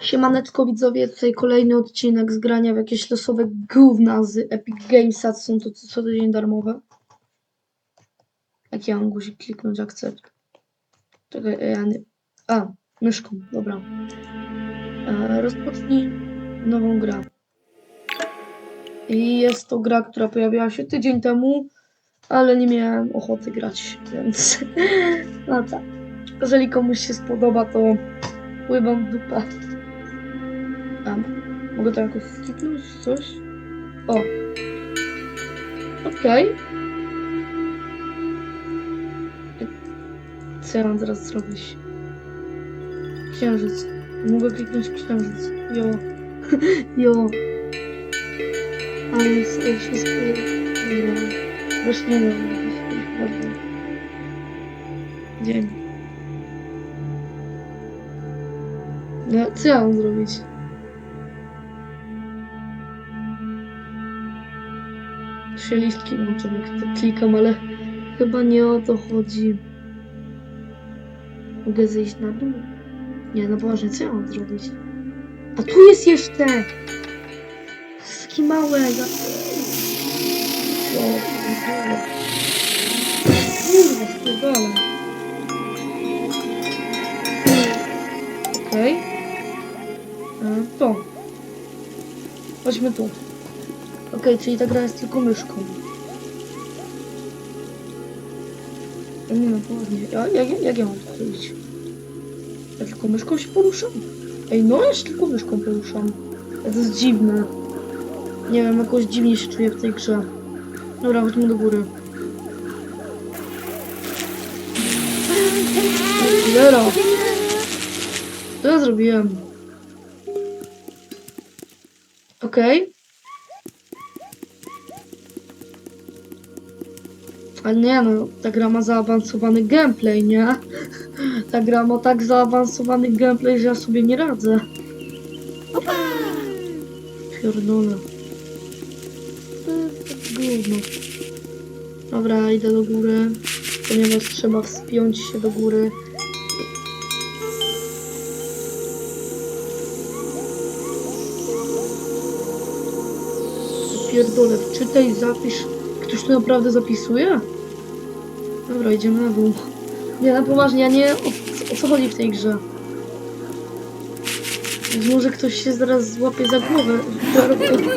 Siemaneczko widzowie, tutaj kolejny odcinek z grania w jakieś losowe gówna z Epic Gamesa, są to co tydzień darmowe. Jak ja mam guzik kliknąć akcept? Czekaj, ja nie... A, myszką, dobra. E, rozpocznij nową grę. I jest to gra, która pojawiła się tydzień temu, ale nie miałem ochoty grać, więc no tak. Jeżeli komuś się spodoba, to pływam w dupę. A, mogę to jakoś skipnąć, coś? O. Okej. Co ja mam teraz zrobić? Księżyc. Mogę kliknąć księżyc. Jo. jo. Ale jest wszystko... Jo. Właśnie nie wiem. Dzień. No, co ja mam zrobić? Trzy listki to klikam, ale chyba nie o to chodzi. Mogę zejść na dół? Nie, no poważnie, co ja mam zrobić? A tu jest jeszcze! Taki małe, ja... Kurwa. Spierdolę. Okej. E, To. Chodźmy tu. Okej, czyli ta gra jest tylko myszką. No Nie no, poważnie. Ja, ja, ja, jak ja mam to zrobić? Ja tylko myszką się poruszam? Ej, no ja się tylko myszką poruszam. Ale To jest dziwne. Nie wiem, jakoś dziwnie się czuję w tej grze. Dobra, chodźmy do góry. Zero. Co ja zrobiłem? Okej. Ale nie no, ta gra ma zaawansowany gameplay, nie? Ta gra ma tak zaawansowany gameplay, że ja sobie nie radzę. Opa! Pierdolę. To Gówno. Dobra, idę do góry, ponieważ trzeba wspiąć się do góry. Pierdolę, wczytaj, zapisz. Ktoś tu naprawdę zapisuje? Dobra, idziemy na dół. Nie, na poważnie, ja nie... O, o co chodzi w tej grze? Być Może ktoś się zaraz złapie za głowę.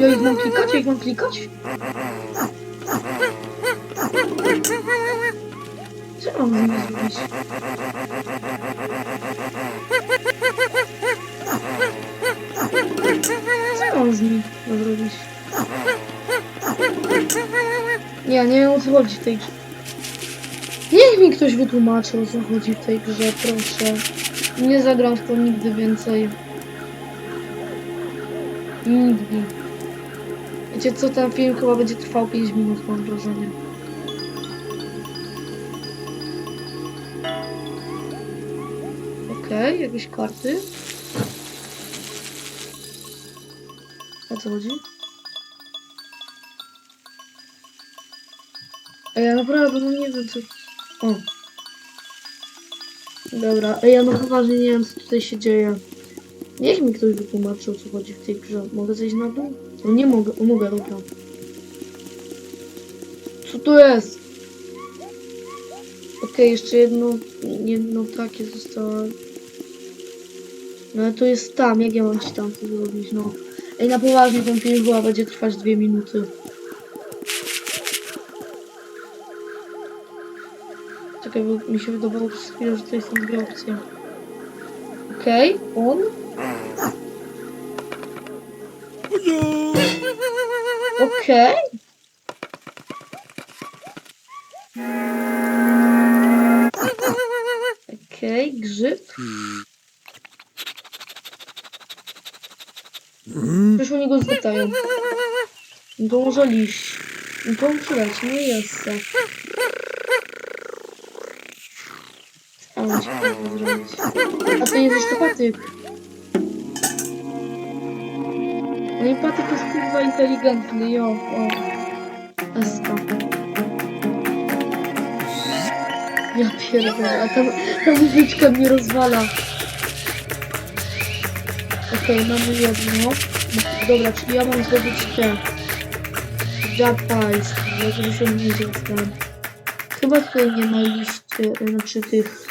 Ja, ich mam klikać? Ja ich mam klikać? Co mam zrobić? Co mam z nimi zrobić? Nie, nie wiem o co chodzi w tej grze. Niech mi ktoś wytłumaczy o co chodzi w tej grze, proszę. Nie zagram w to nigdy więcej. Nigdy. Wiecie co, ten film chyba będzie trwał 5 minut, mam wrażenie. Okej, jakieś karty. O co chodzi? Ej, ja naprawdę no nie wiem co... O. Dobra, ej, ja no poważnie nie wiem co tutaj się dzieje. Niech mi ktoś wytłumaczy o co chodzi w tej grze. Mogę zejść na dół? No nie mogę, o mogę, dobra. Co to jest? Okej, jeszcze jedno, jedno takie zostało. No ale to jest tam, jak ja mam ci tam to zrobić, no. Ej, na poważnie ten film chyba będzie trwać dwie minuty. Czekaj, mi się wydawało przez chwilę, że tutaj są dwie opcje. Okej, on. Okej. Okej, grzyb. Przecież oni go zlatają. No to liść. No to on przyleci, no i jest. A to jest jeszcze patyk. No i patyk jest kurwa inteligentny, jo. O. Ja pierdolę, a ta, ta muzyczka mnie rozwala. Okej, mamy jedno. Dobra, czyli ja mam zrobić te. Jump Pies. Ja żeby się nie ten. Chyba tutaj nie ma liści, znaczy tych.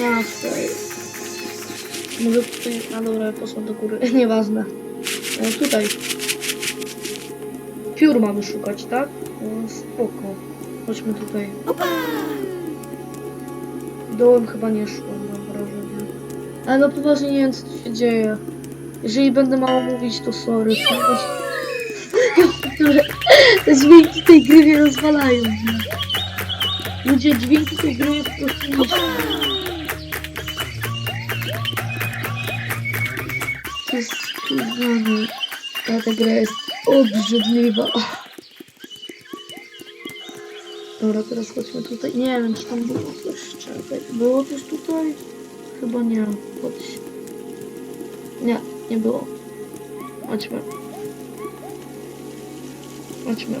Tutaj. Może tutaj. A dobra, poszłam do góry. Nieważne. E, tutaj. Piór mamy szukać, tak? O, spoko. Chodźmy tutaj. Dołem chyba nie szłam, mam wrażenie. Ale no poważnie nie wiem co tu się dzieje. Jeżeli będę mało mówić, to sorry. Te dźwięki tej gry mnie rozwalają. nie? Ludzie, dźwięki tej gry mnie po prostu jest kurwane. Ta, ta gra jest obrzydliwa. Dobra, teraz chodźmy tutaj. Nie wiem, czy tam było coś. Czekaj. Było coś tutaj? Chyba nie. Chodź. Nie, nie było. Chodźmy. Chodźmy.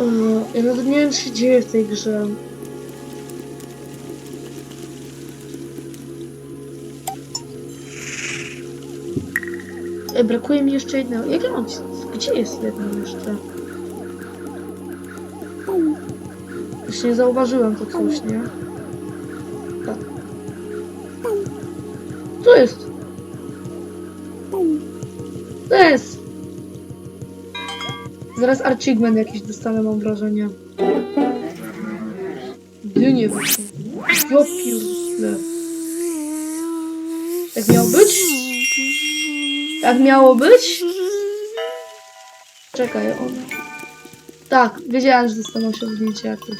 Eee, ja nawet nie wiem, co się dzieje w tej grze. Ej, brakuje mi jeszcze jednego. Jak ja mam... Gdzie jest jedno jeszcze? Jeszcze nie zauważyłem to coś, nie? Tak. Co jest? Co jest? Zaraz achievement jakiś dostanę, mam wrażenie. Gdy nie wyszło. Pierdolę. Jak miało być? Jak miało być? Czekaj, on... Tak, wiedziałem, że dostaną osiągnięcie jakieś.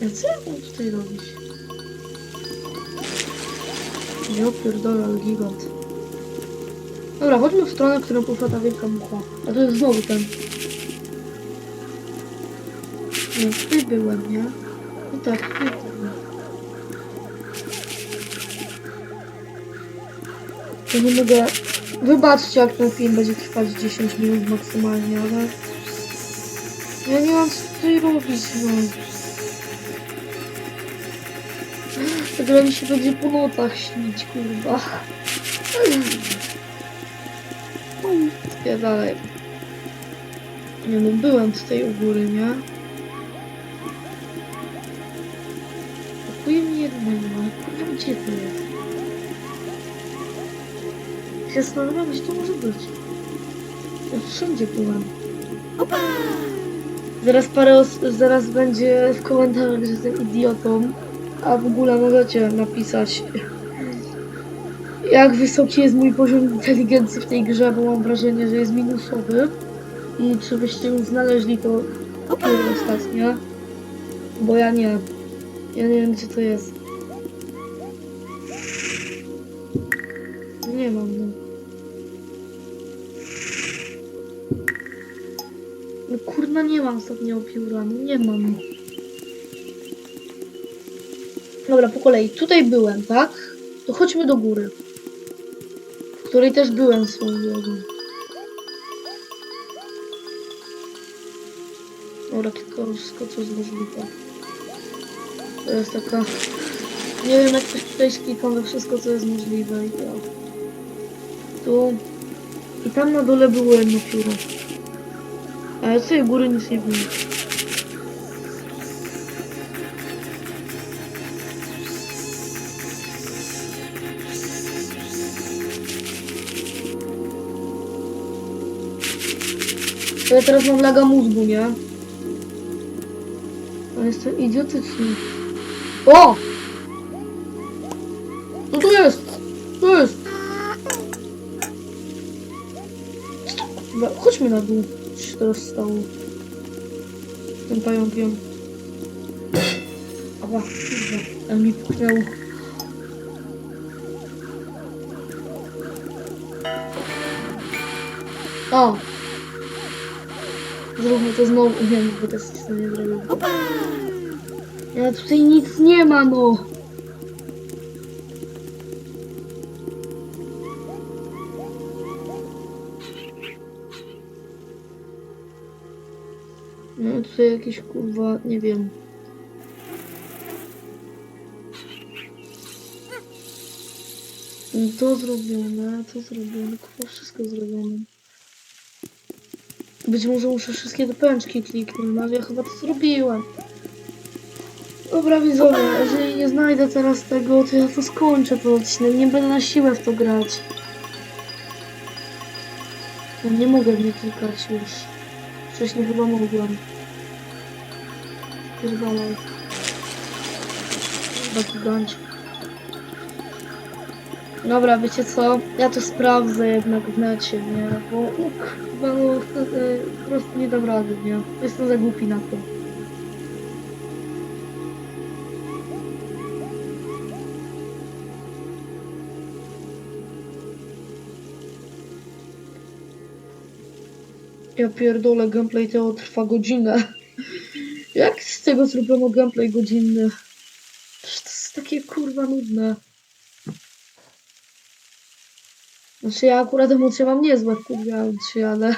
Ja co ja mam tutaj robić? Ja pierdolę, ale gigant. Dobra, chodźmy w stronę, którą poszła ta wielka mucha. A to jest znowu ten. Nie, tutaj byłem, nie? No tak, tutaj Ja nie mogę... Wybaczcie, jak ten film będzie trwać 10 minut maksymalnie, ale... Ja nie mam co tutaj robić, no. Ta mi się będzie po nocach śnić, kurwa. Ja dalej. Nie no, byłem tutaj u góry, nie? Brakuje mi jednego, ale kurwa, gdzie to jest? Się zastanawiam, gdzie to może być. Ja wszędzie byłem. Zaraz parę os- zaraz będzie w komentarzach, że jestem idiotą, a w ogóle możecie napisać jak wysoki jest mój poziom inteligencji w tej grze, bo mam wrażenie, że jest minusowy. I czy byście mi znaleźli to pióro ostatnie? Bo ja nie. Ja nie wiem, gdzie to jest. No kurna, nie mam ostatniego pióra, nie mam. Dobra, po kolei. Tutaj byłem, tak? To chodźmy do góry. W której też byłem swoją drogą. Dobra, tylko co jest możliwe. To jest taka... Nie wiem jak coś tutaj sklikam we wszystko co jest możliwe i to... Tu... I tam na dole było jedno pióro. Ale z tej góry nic nie było. To ja teraz mam laga mózgu, nie? Ale jestem idiotyczny. O! Co to jest? Co jest? Co to kurwa? Chodźmy na dół. Teraz stało? Tym pająkiem. Ała, kurwa. Ale mi puknęło. O! Zróbmy to znowu. Nie wiem, bo to jest to nie zrobił. Ja tutaj nic nie ma, no. No tutaj jakieś kurwa, nie wiem. To zrobione, to zrobione, kurwa wszystko zrobione. Być może muszę wszystkie te pęczki kliknąć, no ale ja chyba to zrobiłem. Dobra widzowie, jeżeli nie znajdę teraz tego, to ja to skończę ten odcinek, nie będę na siłę w to grać. Ja nie mogę w nie klikać już. Wcześniej chyba mogłem. Chyba gigancie. Dobra, wiecie co? Ja to sprawdzę jednak w necie, nie? Bo no, chyba no, wtedy po prostu nie dam rady, nie? Jestem za głupi na to. Ja pierdolę, gameplay tego trwa godzinę. Jak z tego zrobiono gameplay godzinny? To jest takie kurwa nudne. Znaczy ja akurat emocje mam niezłe, wkurwiając się, ale...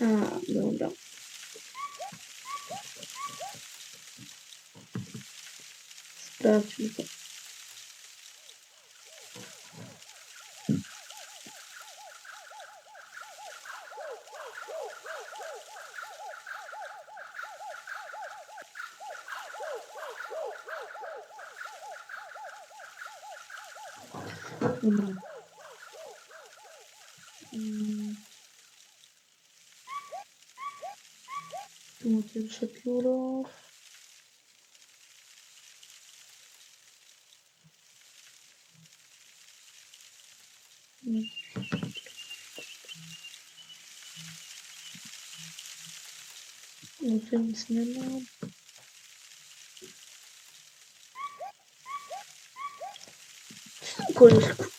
A, dobra. Sprawdźmy to. Dobra. Mm. Tu ma pierwsze pióro. Mm. No